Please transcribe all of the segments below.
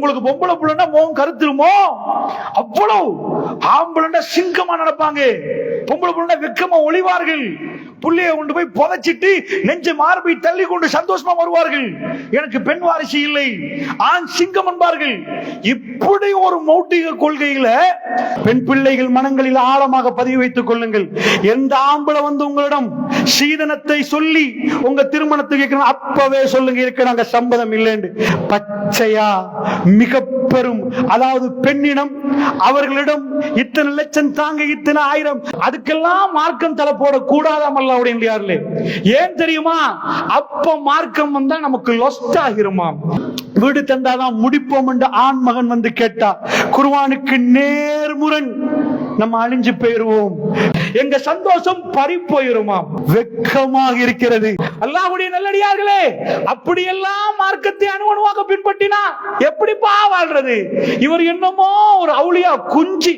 உங்களுக்கு பொம்பளை புள்ளனா மோகம் கருத்துருமோ? அவ்வளவு. ஆம்பளை சிங்கமா நடப்பாங்க. பொம்பளை புள்ளனா வெக்கமா ஒளிவார்கள். புள்ளையை கொண்டு போய் புதைச்சிட்டு நெஞ்சு மார்பை தள்ளி கொண்டு சந்தோஷமா வருவார்கள். எனக்கு பெண் வாரிசு இல்லை ஆண் சிங்கம் என்பார்கள். இப்படி ஒரு மௌட்டிக கொள்கையில பெண் பிள்ளைகள் மனங்களில் ஆழமாக பதிவு வைத்துக் கொள்ளுங்கள். எந்த ஆம்பளை வந்து உங்களிடம் சீதனத்தை சொல்லி உங்க திருமணத்துக்கு அப்பவே சொல்லுங்க இருக்க நாங்க சம்பதம் இல்லைன்னு. பச்சையா மிக பெரும் அதாவது பெண்ணினம் அவர்களிடம் இத்தனை லட்சம் தாங்க இத்தனை ஆயிரம் அதுக்கெல்லாம் மார்க்கம் தலை போட கூடாதாமல் அப்படின்றார்களே ஏன் தெரியுமா? அப்ப மார்க்கம் வந்தா நமக்கு லொஸ்ட் ஆகிருமா வீடு தந்தாதான் முடிப்போம் என்று ஆண் மகன் வந்து கேட்டா குருவானுக்கு நேர்முரண் நம்ம அழிஞ்சு போயிருவோம். எங்க சந்தோஷம் பறி போயிருமாம் வெக்கமாக இருக்கிறது. அல்லாஹுடைய நல்லடியார்களே அப்படியெல்லாம் மார்க்கத்தை அணுவணுவாக பின்பற்றினா எப்படிப்பா வாழ்றது? இவர் என்னமோ ஒரு அவுளியா குஞ்சி.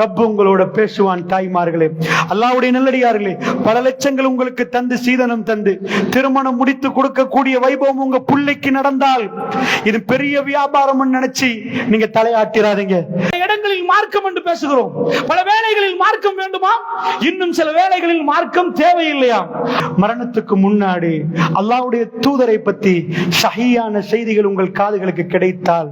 ரப்பு உங்களோட பேசுவான் தாய்மார்களே. அல்லாவுடைய நல்லடியார்களே பல லட்சங்கள் உங்களுக்கு தந்து சீதனம் தந்து திருமணம் முடித்து கொடுக்கக்கூடிய வைபவம் உங்க பிள்ளைக்கு நடந்தால் இது பெரிய வியாபாரம் நினைச்சு நீங்க தலையாட்டிராதீங்க. இடங்களில் மார்க்கம் என்று பேசுகிறோம். பல வேலைகளில் மார்க்கம் வேண்டுமா? இன்னும் சில வேலைகளில் மார்க்கம் தேவையில்லையா? மரணத்துக்கு முன்னாடி அல்லாவுடைய தூதரை பத்தி சகியான செய்திகள் உங்கள் காதுகளுக்கு கிடைத்தால்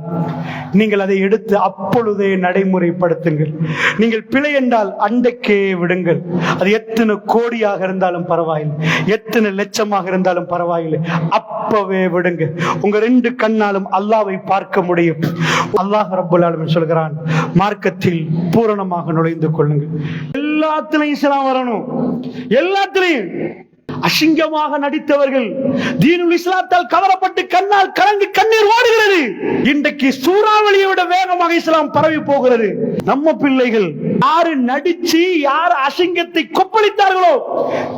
நீங்கள் அதை எடுத்து அப்பொழுதே நடைமுறைப்படுத்துங்கள். நீங்கள் பிழை என்றால் அண்டைக்கே விடுங்கள். அது எத்தனை கோடியாக இருந்தாலும் பரவாயில்லை. எத்தனை லட்சமாக இருந்தாலும் பரவாயில்லை. அப்பவே விடுங்க உங்க ரெண்டு கண்ணாலும் அல்லாவை பார்க்க முடியும். அல்லாஹ் ரபுல்லாலும் சொல்கிறான் மார்க்கத்தில் பூரணமாக நுழைந்து கொள்ளுங்கள். எல்லாத்திலையும் இஸ்லாம் வரணும். எல்லாத்திலையும். அசிங்கமாக நடித்தவர்கள் தீனுல் இஸ்லாத்தால் கவரப்பட்டு கண்ணால் கலங்கி கண்ணீர் ஓடுகிறது இன்றைக்கு சூறாவளியை விட வேகமாக இஸ்லாம் பரவி போகிறது. நம்ம பிள்ளைகள் யாரு நடிச்சு யார் அசிங்கத்தை கொப்பளித்தார்களோ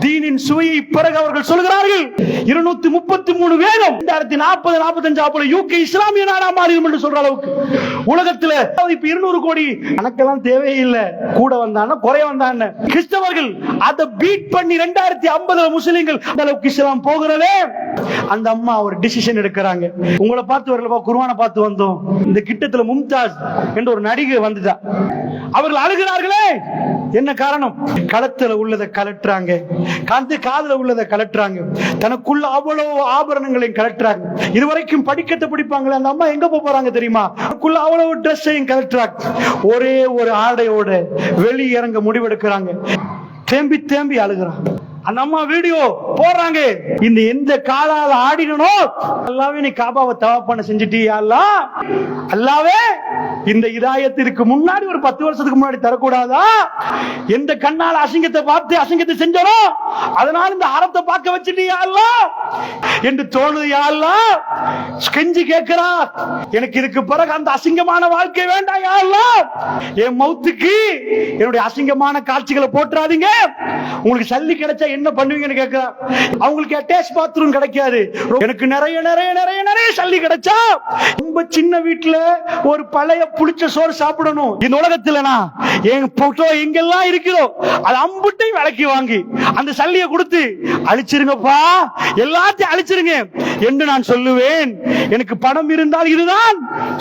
தீனின் சுவையை பிறகு அவர்கள் சொல்கிறார்கள் இருநூத்தி முப்பத்தி மூணு வேகம் ரெண்டாயிரத்தி நாற்பது நாற்பத்தஞ்சு அப்போ யூகே இஸ்லாமிய நாடா மாறிடும் என்று சொல்ற அளவுக்கு. உலகத்துல இப்ப இருநூறு கோடி கணக்கெல்லாம் தேவையில்லை கூட வந்தான குறைய வந்தான கிறிஸ்தவர்கள் அதை பீட் பண்ணி ரெண்டாயிரத்தி ஐம்பதுல முஸ்லிம்கள் அந்த அளவுக்கு இஸ்லாம் போகிறதே. அந்த அம்மா ஒரு டிசிஷன் எடுக்கிறாங்க. உங்களை பார்த்து வரலப்பா குருவான பார்த்து வந்தோம். இந்த கிட்டத்துல மும்தாஜ் என்ற ஒரு நடிகை வந்துட்டா. அவர்கள் அழுகிறார்களே. என்ன காரணம்? களத்துல உள்ளதை கலட்டுறாங்க. கந்து காதல உள்ளதை கலட்டுறாங்க. தனக்குள்ள அவ்வளவு ஆபரணங்களையும் கலட்டுறாங்க. இதுவரைக்கும் படிக்கத்தை பிடிப்பாங்களே அந்த அம்மா எங்க போறாங்க தெரியுமா? அதுக்குள்ள அவ்வளவு ட்ரெஸ்ஸையும் கலட்டுறாங்க. ஒரே ஒரு ஆடையோட வெளியிறங்க முடிவெடுக்கிறாங்க. தேம்பி தேம்பி அழுகிறான் அந்த அம்மா வீடியோ போடுறாங்க. இந்த எந்த காலால ஆடினோ அல்லாவே நீ காபாவை தவா பண்ண செஞ்சுட்டியா அல்லாவே இந்த இதாயத்திற்கு முன்னாடி ஒரு பத்து வருஷத்துக்கு முன்னாடி தரக்கூடாதா? எந்த கண்ணால அசிங்கத்தை பார்த்து அசிங்கத்தை செஞ்சனோ அதனால இந்த அறத்தை பார்க்க வச்சுட்டியா அல்லா? என்று தோணுது யா கெஞ்சி கேட்கிறா எனக்கு இதுக்கு பிறகு அந்த அசிங்கமான வாழ்க்கை வேண்டாம் யா என் மௌத்துக்கு என்னுடைய அசிங்கமான காட்சிகளை போட்டுறாதீங்க உங்களுக்கு சல்லி கிடைச்சா என்ன பண்ணுவீங்கன்னு கேட்கிறா அவங்களுக்கு அட்டாச் பாத்ரூம் கிடைக்காது. எனக்கு நிறைய நிறைய நிறைய நிறைய சல்லி கிடைச்சா ரொம்ப சின்ன வீட்டுல ஒரு பழைய புளிச்ச சோறு சாப்பிடணும். இந்த உலகத்துலனா என் போட்டோ எங்கெல்லாம் இருக்கிறோ அது அம்புட்டையும் விளக்கி வாங்கி அந்த சல்லியை கொடுத்து அழிச்சிருங்கப்பா. எல்லாத்தையும் அழிச்சிருங்க. என்று நான் சொல்லுவேன். எனக்கு பணம் இருந்தால் இதுதான்.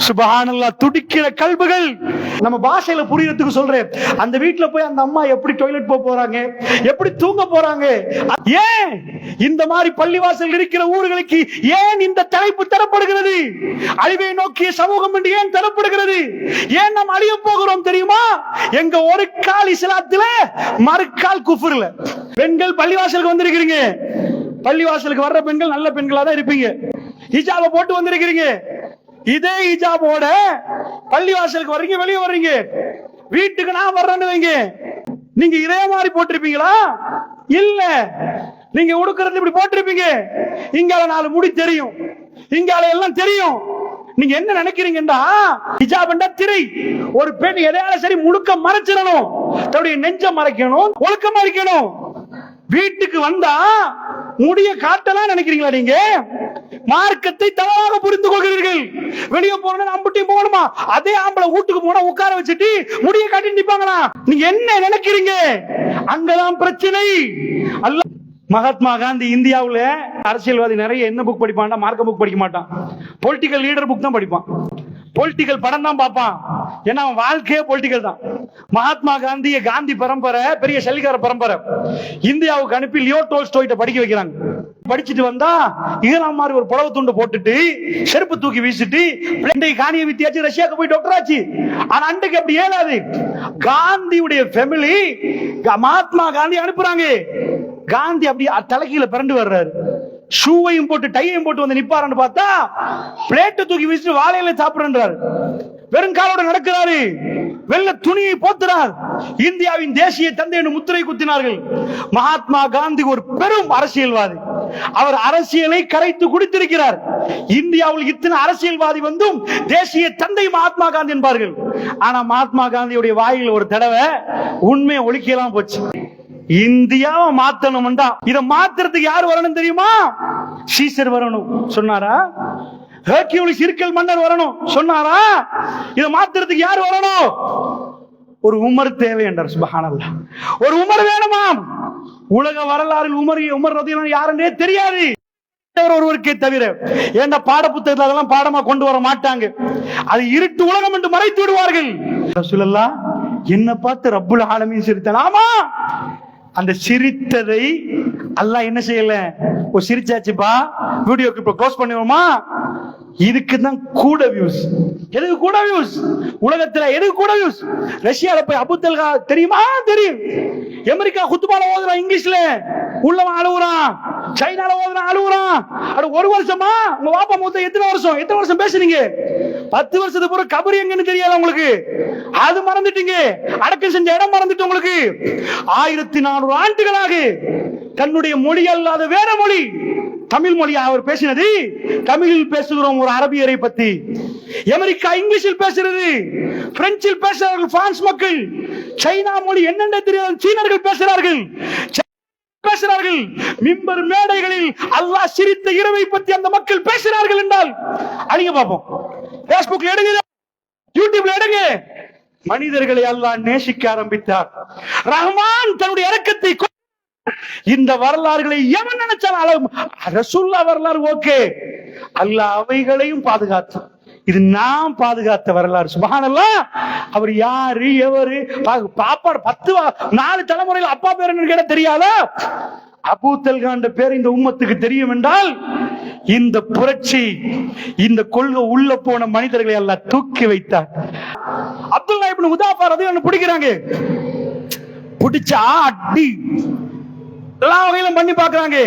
சுபஹானல்லாஹ் துடிக்கிற கல்புகள். நம்ம பாஷையில புரியறதுக்கு சொல்றேன். அந்த வீட்ல போய் அந்த அம்மா எப்படி டாய்லெட் போக போறாங்க? எப்படி தூங்க போறாங்க? ஏன் இந்த மாதிரி பள்ளிவாசல் இருக்கிற ஊர்களுக்கு ஏன் இந்த தலைப்பு தரப்படுகிறது? அழிவை நோக்கிய சமூகம் என்று ஏன் தரப்படுகிறது? ஏன் நாம் அழிய போகிறோம் தெரியுமா? எங்க ஒரு கால் இஸ்லாத்துல மறுக்கால் குஃபுர்ல. பெண்கள் பள்ளிவாசலுக்கு வந்திருக்கிறீங்க. பள்ளிவாசலுக்கு வர்ற பெண்கள் நல்ல பெண்களா தான் இருப்பீங்க. ஹிஜாப போட்டு வந்திருக்கிறீங்க. இதே ஹிஜாபோட பள்ளிவாசலுக்கு வர்றீங்க வெளியே வர்றீங்க. வீட்டுக்கு நான் வர்றேன்னு வைங்க நீங்க இதே மாதிரி போட்டிருப்பீங்களா? இல்ல. நீங்க உடுக்கிறது இப்படி போட்டிருப்பீங்க. இங்கால நாலு முடி தெரியும். இங்கால எல்லாம் தெரியும். நீங்க என்ன நினைக்கிறீங்கடா ஹிஜாப்ண்டா திரை. ஒரு பெண் எதையால சரி முழுக்க மறைச்சிடணும். தன்னுடைய நெஞ்ச மறைக்கணும் ஒழுக்கமா இருக்கணும். வீட்டுக்கு வந்தா முடிய காட்டலாம் நினைக்கிறீங்களா நீங்க? மார்க்கத்தை தவறாக புரிந்து கொள்கிறீர்கள். வெளியே போனா அம்புட்டியும் போகணுமா? அதே ஆம்பளை வீட்டுக்கு போனா உட்கார வச்சுட்டு முடிய காட்டி நிப்பாங்களா? நீங்க என்ன நினைக்கிறீங்க? அங்கதான் பிரச்சனை. அல்ல மகாத்மா காந்தி இந்தியாவில் அரசியல்வாதி நிறைய என்ன புக் படிப்பான்டா? மார்க்க புக் படிக்க மாட்டான். பொலிட்டிக்கல் லீடர் புக் தான் படிப்பான். பொலிட்டிக்கல் படம் தான் பார்ப்பான். ஏன்னா அவன் வாழ்க்கையே பொலிட்டிக்கல் தான். மகாத்மா காந்திய காந்தி பரம்பரை பெரிய சல்லிகார பரம்பரை. இந்தியாவுக்கு அனுப்பி லியோ டோல்ஸ்டோயிட்ட படிக்க வைக்கிறாங்க. படிச்சுட்டு வந்தா ஈரான் மாதிரி ஒரு புடவை துண்டு போட்டுட்டு செருப்பு தூக்கி வீசிட்டு இன்றைக்கு காணிய வித்தியாச்சு ரஷ்யாவுக்கு போய் டாக்டர் ஆச்சு. ஆனா அன்றைக்கு அப்படி ஏலாது. காந்தியுடைய ஃபேமிலி மகாத்மா காந்தி அனுப்புறாங்க. காந்தி அப்படி தலைக்கீழ பிறண்டு வர்றாரு. ஷூவையும் போட்டு டையையும் போட்டு வந்து நிப்பாருன்னு பார்த்தா பிளேட்டை தூக்கி வீசிட்டு வாழையில சாப்பிடுறாரு வெறும் காலோட நடக்கிறாரு. வெள்ள துணியை போத்துறார். இந்தியாவின் தேசிய தந்தை என்று முத்திரை குத்தினார்கள். மகாத்மா காந்தி ஒரு பெரும் அரசியல்வாதி. அவர் அரசியலை கரைத்து குடித்திருக்கிறார். இந்தியாவில் இத்தனை அரசியல்வாதி வந்தும் தேசிய தந்தை மகாத்மா காந்தி என்பார்கள். ஆனா மகாத்மா காந்தியுடைய வாயில் ஒரு தடவை உண்மையை ஒழிக்கலாம் போச்சு. இந்தியாவை மாத்தணும் இதை மாத்துறதுக்கு யார் வரணும் தெரியுமா? சீசர் வரணும். சொன்னாரா? ஹெர்கியூலிஸ் இருக்கல் மன்னர் வரணும். சொன்னாரா? இத மாத்துறதுக்கு யார் வரணும்? ஒரு உமர் தேவை என்றார் சுபஹானல்லாஹ். ஒரு உமர் வேணுமாம் உலக வரலாறில் உமர் உமர் ரதியல்லாஹு யாருன்னே தெரியாது. ஒருவருக்கே தவிர ஏண்ட பாட புத்தகத்துல அதெல்லாம் பாடமா கொண்டு வர மாட்டாங்க? அது இருட்டு உலகம் என்று மறைத்து விடுவார்கள். என்ன பார்த்து ரப்புல் ஆலமின் சிரித்தான் ஆமா! அந்த சிரித்ததை அல்லாஹ் என்ன செய்யல? ஓ சிரிச்சாச்சுப்பா வீடியோக்கு இப்ப க்ளோஸ் பண்ணிடுவோமா? இதுக்கு தான் கூட வியூஸ் எதுக்கு கூட வியூஸ் உலகத்துல எதுக்கு கூட வியூஸ் ரஷ்யால போய் அபுத்தல்கா தெரியுமா? தெரியும். அமெரிக்கா குத்துபால ஓதுறான் இங்கிலீஷ்ல. உள்ளவன் அழுகுறான் சைனால ஓதுறான் அழுகுறான் அட ஒரு வருஷமா? உங்க வாப்பா மூத்த எத்தனை வருஷம்? எத்தனை வருஷம் பேசுறீங்க பத்து வருஷத்துக்கு பிறகு கபர் எங்கன்னு தெரியாது உங்களுக்கு? அது மறந்துட்டீங்க. அடக்கம் செஞ்ச இடம் மறந்துட்டு உங்களுக்கு. ஆயிரத்தி நானூறு ஆண்டுகளாக தன்னுடைய மொழி அல்லாத வேற மொழி தமிழ் மொழி அவர் பேசினது? தமிழில் பேசுகிறோம் ஒரு அரபியரை பத்தி. அமெரிக்கா இங்கிலீஷில் பேசுறது. பிரெஞ்சில் பேசுறார்கள் பிரான்ஸ் மக்கள். சைனா மொழி என்னென்ன தெரியாது சீனர்கள் பேசுறார்கள். பேசுகிறார்கள் மிம்பர் மேடைகளில் அல்லாஹ் சிரித்த இரவை பற்றி அந்த மக்கள் பேசுகிறார்கள் என்றால் அடிங்க பார்ப்போம் பேஸ்புக்ல எடுங்க. யூடியூப்ல எடுங்க. மனிதர்களை அல்லாஹ் நேசிக்க ஆரம்பித்தார். ரஹ்மான் தன்னுடைய இறக்கத்தை இந்த வரலாறுகளை எவன் நினைச்சாலும் அளவு வரலாறு ஓகே. அல்லாஹ் அவைகளையும் பாதுகாத்தான். இது நான் பாதுகாத்த வரலாறு. சுபானல்லாம் அவர் யாரு எவரு? பாப்பாடு பத்து வா- நாலு தலைமுறையில் அப்பா பேர் என்னன்னு கேட்ட தெரியாதா? அபூ பேர் இந்த உம்மத்துக்கு தெரியும் என்றால் இந்த புரட்சி இந்த கொள்கை உள்ள போன மனிதர்களை எல்லாம் தூக்கி வைத்தார். அப்துல் அப்துல்லா உதாபார் அது ரதி பிடிக்கிறாங்க. பிடிச்சா அடி. எல்லா வகையிலும் பண்ணி பாக்குறாங்க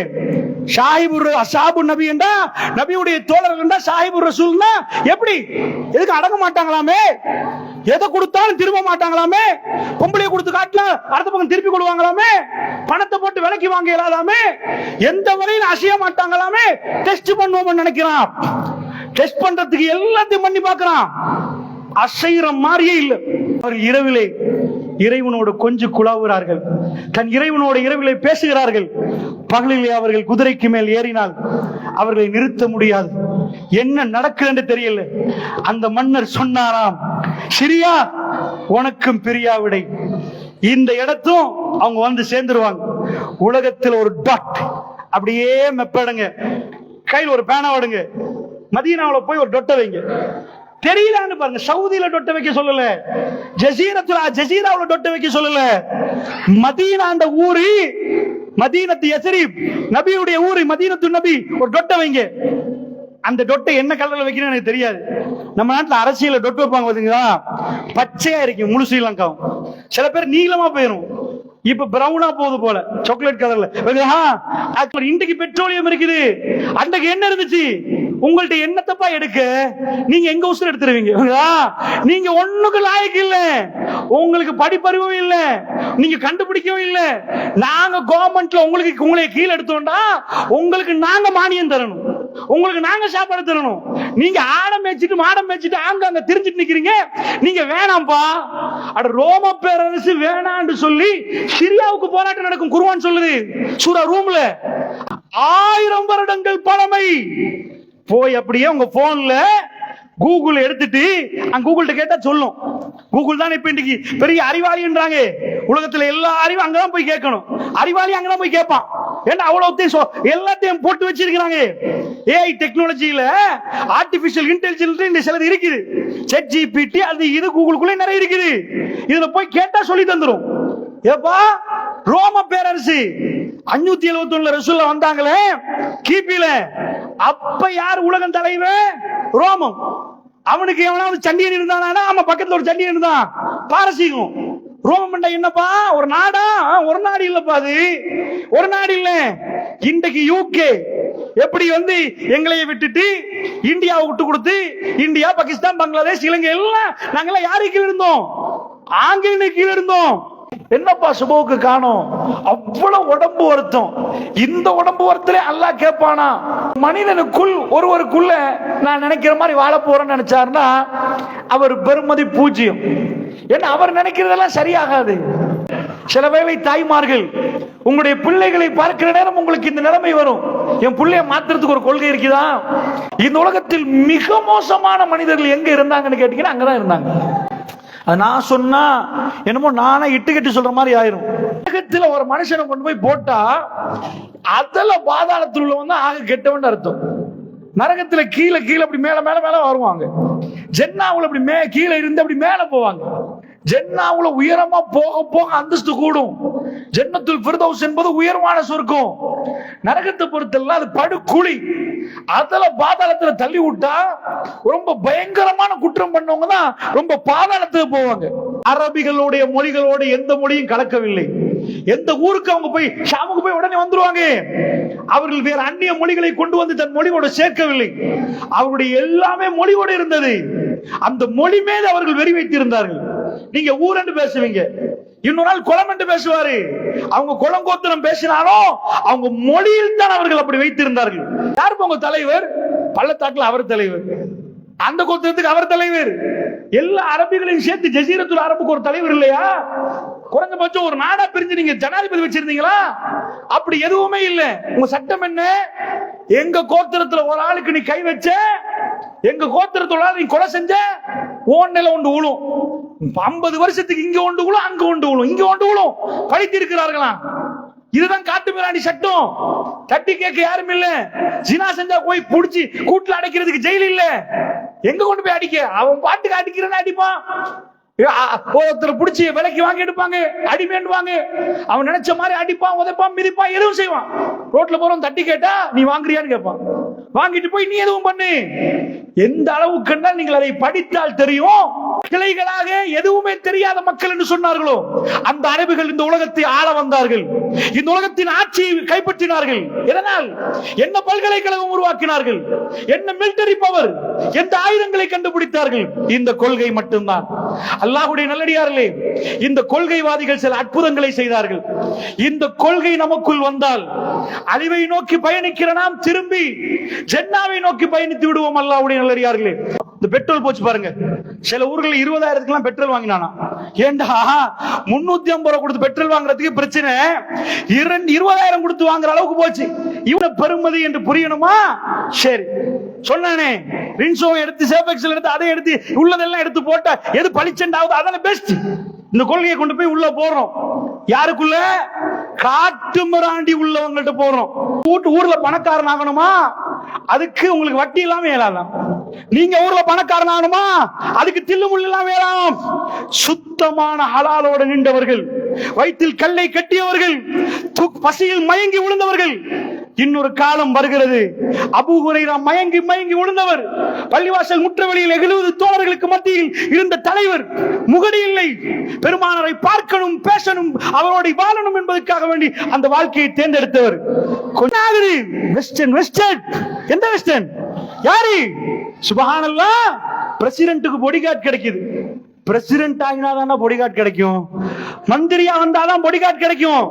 ஷாஹிபுர் அசாபு நபி என்றா நபியுடைய தோழர்கள் என்றா ஷாஹிபுர் ரசூல்னா எப்படி? எதுக்கு அடங்க மாட்டாங்களாமே? எதை கொடுத்தாலும் திரும்ப மாட்டாங்களாமே? பொம்பளைய கொடுத்து காட்டில அடுத்த பக்கம் திருப்பி கொடுவாங்களாமே? பணத்தை போட்டு விலைக்கு வாங்க இயலாதாமே? எந்த வகையில் அசைய மாட்டாங்களாமே? டெஸ்ட் பண்ணுவோம்னு நினைக்கிறான். டெஸ்ட் பண்றதுக்கு எல்லாத்தையும் பண்ணி பார்க்கறான். அசைற மாதிரியே இல்லை. அவர் இரவிலே இறைவனோடு கொஞ்சம் குழாவுகிறார்கள். தன் இறைவனோட இரவிலே பேசுகிறார்கள். பகலிலே அவர்கள் குதிரைக்கு மேல் ஏறினால் அவர்களை நிறுத்த முடியாது. என்ன நடக்குது என்று தெரியல. அந்த மன்னர் சொன்னாராம் சிரியா உனக்கும் பிரியாவிடை இந்த இடத்தும் அவங்க வந்து சேர்ந்துருவாங்க. உலகத்தில் ஒரு டாட் அப்படியே மெப்படுங்க. கையில் ஒரு பேனா விடுங்க மதீனாவில் போய் ஒரு டொட்டை வைங்க. தெரியலான்னு பாருங்க. சவுதியில டொட்டை வைக்க சொல்லல. ஜசீரத்துல ஜசீராவுல டொட்டை வைக்க சொல்லல. மதீனா அந்த ஊரு மதீனத்து எசரீப் நபியுடைய ஊரு மதீனத்து நபி ஒரு டொட்டை வைங்க. அந்த டொட்டை என்ன கலர்ல வைக்கணும் எனக்கு தெரியாது. நம்ம நாட்டுல அரசியல டொட்டு வைப்பாங்க பாத்தீங்களா? பச்சையா இருக்கும் முழு ஸ்ரீலங்காவும். சில பேர் நீளமா போயிரும். இப்ப பிரவுனா போகுது போல சாக்லேட் கலர்ல. இன்றைக்கு பெட்ரோலியம் இருக்குது. அன்றைக்கு என்ன இருந்துச்சு? உங்கள்ட்ட தப்பா எடுக்க? நீங்க எங்க உசுர எடுத்துருவீங்க? நீங்க ஒண்ணுக்கு லாயக்கு இல்ல. உங்களுக்கு படிப்பறிவும் இல்லை. நீங்க கண்டுபிடிக்கவும் இல்லை. நாங்க கவர்மெண்ட்ல உங்களுக்கு உங்களை கீழே எடுத்தோம்டா உங்களுக்கு நாங்க மானியம் தரணும். உங்களுக்கு நாங்க சாப்பாடு தரணும். நீங்க ஆடம் மேய்ச்சிட்டு மாடம் மேய்ச்சிட்டு ஆங்க அங்க திரிஞ்சிட்டு நிக்கிறீங்க. நீங்க வேணாம்ப்பா அட ரோம பேரரசு வேணான்னு சொல்லி சிரியாவுக்கு போராட்டம் நடக்கும் குருவான் சொல்லுது. சூரா ரூம்ல. ஆயிரம் வருடங்கள் பழமை. போய் அப்படியே உங்க போன்ல கூகுள் எடுத்துட்டு அங்க கூகுள்கிட்ட கேட்டா சொல்லும். கூகுள் தான் இப்ப இன்னைக்கு பெரிய அறிவாளின்றாங்க. உலகத்துல எல்லா அறிவும் அங்கதான் போய் கேட்கணும். அறிவாளி அங்கதான் போய் கேட்பான். ஏன்னா அவ்வளவு எல்லாத்தையும் போட்டு வச்சிருக்கிறாங்க. ஏஐ டெக்னாலஜியில ஆர்டிபிஷியல் இன்டெலிஜென்ஸ் சிலது இருக்குது. செட் ஜிபிடி அது இது கூகுளுக்குள்ளே நிறைய இருக்குது. இதுல போய் கேட்டா சொல்லி தந்துடும் ஏப்பா? ரோம பேரரசு. அஞ்சூத்தி எழுபத்தி ஒண்ணுல ரசூல்ல வந்தாங்களே கிபில. அப்ப யார் உலகம் தலைவன் ரோமம். அவனுக்கு எவனாவது சண்டியன் இருந்தானா ஆமா பக்கத்துல ஒரு சண்டியன் இருந்தான். பாரசீகம். ரோமம் என்னப்பா? ஒரு நாடா? ஒரு நாடு இல்லப்பா அது. ஒரு நாடு இல்ல. இன்றைக்கு யூகே எப்படி வந்து எங்களைய விட்டுட்டு இந்தியாவை விட்டு கொடுத்து இந்தியா பாகிஸ்தான் பங்களாதேஷ் இலங்கை எல்லாம் நாங்கெல்லாம் யாரு கீழ இருந்தோம்? ஆங்கில கீழ இருந்தோம். என்னப்பா சுபவுக்கு காணோம்? அவ்வளவு உடம்பு வருத்தம். இந்த உடம்பு வருத்தலே அல்லா கேட்பானா? மனிதனுக்குள் ஒருவருக்குள்ள நான் நினைக்கிற மாதிரி வாழ போறேன்னு நினைச்சாருன்னா அவர் பெருமதி பூஜ்யம் ஏன்னா அவர் நினைக்கிறதெல்லாம் சரியாகாது. சில வேளை தாய்மார்கள் உங்களுடைய பிள்ளைகளை பார்க்கிற நேரம் உங்களுக்கு இந்த நிலைமை வரும். என் பிள்ளைய மாத்துறதுக்கு ஒரு கொள்கை இருக்குதா? இந்த உலகத்தில் மிக மோசமான மனிதர்கள் எங்க இருந்தாங்கன்னு கேட்டீங்கன்னா அங்கதான் இருந்தாங்க. அது நான் சொன்னா என்னமோ நானே இட்டு கட்டி சொல்ற மாதிரி ஆயிரும். உலகத்துல ஒரு மனுஷனை கொண்டு போய் போட்டா அதுல பாதாளத்தில் உள்ளவன் தான் ஆக கெட்டவன் அர்த்தம். நரகத்துல கீழே கீழே அப்படி மேல மேல மேல வருவாங்க. ஜென்னாவுல அப்படி மே கீழே இருந்து அப்படி மேல போவாங்க. ஜென்னாவுல உயரமா போக போக அந்தஸ்து கூடும். ஜென்னத்துல் பிரதோஸ் என்பது உயர்வான சொர்க்கம். நரகத்தை பொறுத்தெல்லாம் அது படுகுழி. அதுல பாதாளத்துல தள்ளி விட்டா ரொம்ப பயங்கரமான குற்றம் பண்ணவங்க தான் ரொம்ப பாதாளத்துக்கு போவாங்க. அரபிகளுடைய மொழிகளோட எந்த மொழியும் கலக்கவில்லை. எந்த ஊருக்கு அவங்க போய் ஷாமுக்கு போய் உடனே வந்துருவாங்க. அவர்கள் வேற அந்நிய மொழிகளை கொண்டு வந்து தன் மொழியோட சேர்க்கவில்லை. அவருடைய எல்லாமே மொழியோடு இருந்தது. அந்த மொழி மேல் அவர்கள் வெறி வைத்திருந்தார்கள். நீங்க ஊரண்டு பேசுவீங்க. இன்னொரு நாள் குளம் என்று பேசுவாரு. அவங்க குளங்கோத்திரம் பேசினாலும் அவங்க மொழியில் தான் அவர்கள் அப்படி வைத்திருந்தார்கள். யார் உங்க தலைவர்? பள்ளத்தாக்கில் அவர் தலைவர். அந்த கோத்திரத்துக்கு அவர் தலைவர். எல்லா அரபிகளையும் சேர்த்து ஜசீரத்துல் அரபுக்கு ஒரு தலைவர் இல்லையா? குறைஞ்சபட்சம் ஒரு நாடா பிரிஞ்சு நீங்க ஜனாதிபதி வச்சிருந்தீங்களா? அப்படி எதுவுமே இல்ல. உங்க சட்டம் என்ன? எங்க கோத்திரத்துல ஒரு ஆளுக்கு நீ கை வச்ச? எங்க கோத்திரத்துல ஒரு நீ கொலை செஞ்ச? ஓன்னில ஒன்று ஊழும் ஐம்பது வருஷத்துக்கு இங்க ஒன்று விழும் அங்க ஒன்று விழும். இங்க ஒன்று விழும். பழித்து இருக்கிறார்களாம் இதுதான் காட்டு மிராண்டி சட்டம். தட்டி கேட்க யாரும் இல்ல. ஜினா செஞ்சா போய் புடிச்சு கூட்டுல அடைக்கிறதுக்கு ஜெயில் இல்ல. எங்க கொண்டு போய் அடிக்க? அவன் பாட்டுக்கு அடிக்கிறேன்னு அடிப்பான். ஒருத்தர் புடிச்சு விலைக்கு வாங்கி எடுப்பாங்க அடி வேண்டுவாங்க. அவன் நினைச்ச மாதிரி அடிப்பான் உதைப்பான் மிதிப்பான் எதுவும் செய்வான். ரோட்ல போறவன் தட்டி கேட்டா நீ வாங்குறியான்னு கேட்பான். வாங்கிட்டு போய் நீ எதுவும் பண்ணு. எந்த அளவுக்கு நீங்கள் அதை படித்தால் தெரியும். கிளைகளாக எதுவுமே தெரியாத மக்கள் என்று சொன்னார்களோ அந்த அரபுகள் இந்த உலகத்தை ஆள வந்தார்கள். இந்த உலகத்தின் ஆட்சியை கைப்பற்றினார்கள். எதனால்? என்ன பல்கலைக்கழகம் உருவாக்கினார்கள்? என்ன மிலிட்டரி பவர் எந்த ஆயுதங்களை கண்டுபிடித்தார்கள்? இந்த கொள்கை மட்டும்தான். அல்லாஹ்வுடைய நல்லடியார்களே இந்த கொள்கைவாதிகள் சில அற்புதங்களை செய்தார்கள். இந்த கொள்கை நமக்குள் வந்தால் அழிவை நோக்கி பயணிக்கிற நாம் திரும்பி ஜென்னாவை நோக்கி பயணித்து விடுவோம் அல்லாஹுடைய நல்லடியார்களே. இந்த பெட்ரோல் போச்சு பாருங்க. சில ஊர்களில் இருபதாயிரத்துக்குலாம் பெட்ரோல் வாங்கினானா. ஏண்டா? முன்னூத்தி ஐம்பது ரூபா கொடுத்து பெட்ரோல் வாங்குறதுக்கு பிரச்சனை. இரண்டு இருபதாயிரம் கொடுத்து வாங்குற அளவுக்கு போச்சு. இவ்வளவு பெருமதி என்று புரியணுமா? சரி. சொன்னானே ரின்சோ எடுத்து சேஃபெக்ஸில் எடுத்து அதை எடுத்து உள்ளதெல்லாம் எடுத்து போட்டா எது பளிச்செண்டாவது? அதான பெஸ்ட் இந்த கொள்கையை கொண்டு போய் உள்ள போடுறோம். யாருக்குள்ள? காட்டு மிராண்டி உள்ளவங்கள்ட்ட போடுறோம். கூட்டு ஊர்ல பணக்காரன் ஆகணுமா? அதுக்கு உங்களுக்கு வட்டி இல்லாம ஏலாதான் நீங்க ஊர்ல பணக்காரன் ஆகணுமா? அதுக்கு தில்லு முள்ளு இல்லாம சுத்தமான ஹலாலோட நின்றவர்கள் வயிற்றில் கல்லை கட்டியவர்கள் தூக்- பசியில் மயங்கி விழுந்தவர்கள் இன்னொரு காலம் வருகிறது. அபூ ஹுரைரா மயங்கி மயங்கி விழுந்தவர் பள்ளிவாசல் முற்றவெளியில் எழுபது தோழர்களுக்கு மத்தியில் இருந்த தலைவர். முகடி இல்லை. பெருமானரை பார்க்கணும் பேசணும் அவரோடு வாழணும் என்பதற்காக வேண்டி அந்த வாழ்க்கையை தேர்ந்தெடுத்தவர். கொண்டாகுது வெஸ்டர்ன் வெஸ்டர்ன் எந்த வெஸ்டர்ன் யாரு? சுபஹானல்லா? பிரசிடென்ட்டுக்கு பொடிகார்ட் கிடைக்குது. பிரசிடென்ட் ஆகினாதான் பொடிகாட் கிடைக்கும். மந்திரியா வந்தாதான் பொடிகாட் கிடைக்கும்.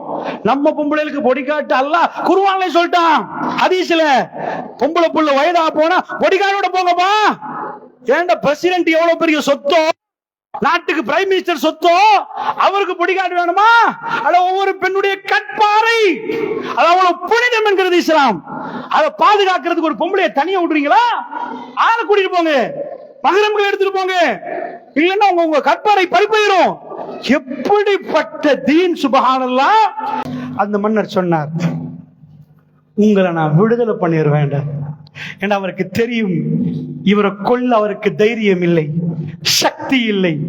நம்ம பொம்பளைகளுக்கு பொடிகாட் அல்ல. குருவான்ல சொல்லிட்டான். ஹதீஸ்ல பொம்பளை புள்ள வயதா போனா பொடிகாரோட போங்கப்பா. ஏண்ட பிரசிடென்ட் எவ்வளவு பெரிய சொத்தோ? நாட்டுக்கு பிரைம் மினிஸ்டர் சொத்தோ? அவருக்கு பொடிகார்டு வேணுமா? அட ஒவ்வொரு பெண்ணுடைய கட்பாறை அது அவ்வளவு புனிதம் என்கிறது இஸ்லாம். அதை பாதுகாக்கிறதுக்கு ஒரு பொம்பளைய தனியா விடுறீங்களா? ஆளை கூட்டிட்டு போங்க. மகரம்களை எடுத்துட்டு போங்க. இல்லைன்னா உங்க உங்க கட்பாறை பறிப்பயிரும் எப்படிப்பட்ட தீன் சுபகானல்லாம் அந்த மன்னர் சொன்னார் உங்களை நான் விடுதலை பண்ணிடுவேன். வேண்டாம் ஏன்னா அவருக்கு தெரியும். இவரை கொள்ள அவருக்கு தைரியம் இல்லை. சக்தி இல்லை.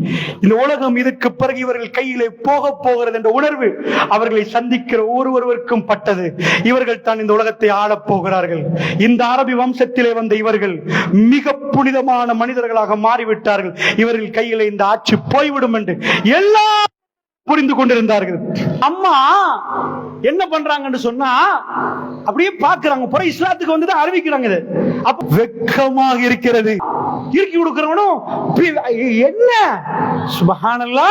இந்த உலகம் இதற்கு பிறகு இவர்கள் கையிலே போக போகிறது என்ற உணர்வு அவர்களை சந்திக்கிற ஒருவருவருக்கும் பட்டது. இவர்கள் தான் இந்த உலகத்தை ஆளப் போகிறார்கள். இந்த அரபி வம்சத்திலே வந்த இவர்கள் மிக புனிதமான மனிதர்களாக மாறிவிட்டார்கள். இவர்கள் கையிலே இந்த ஆட்சி போய்விடும் என்று எல்லா புரிந்து கொண்டிருந்தார்கள். அம்மா என்ன பண்றாங்கன்னு சொன்னா அப்படியே பாக்குறாங்க புற இஸ்லாத்துக்கு வந்து அறிவிக்கிறாங்க இது. அப்ப வெக்கமாக இருக்கிறது. இறுக்கி கொடுக்கிறவனும் என்ன? சுபஹானல்லா.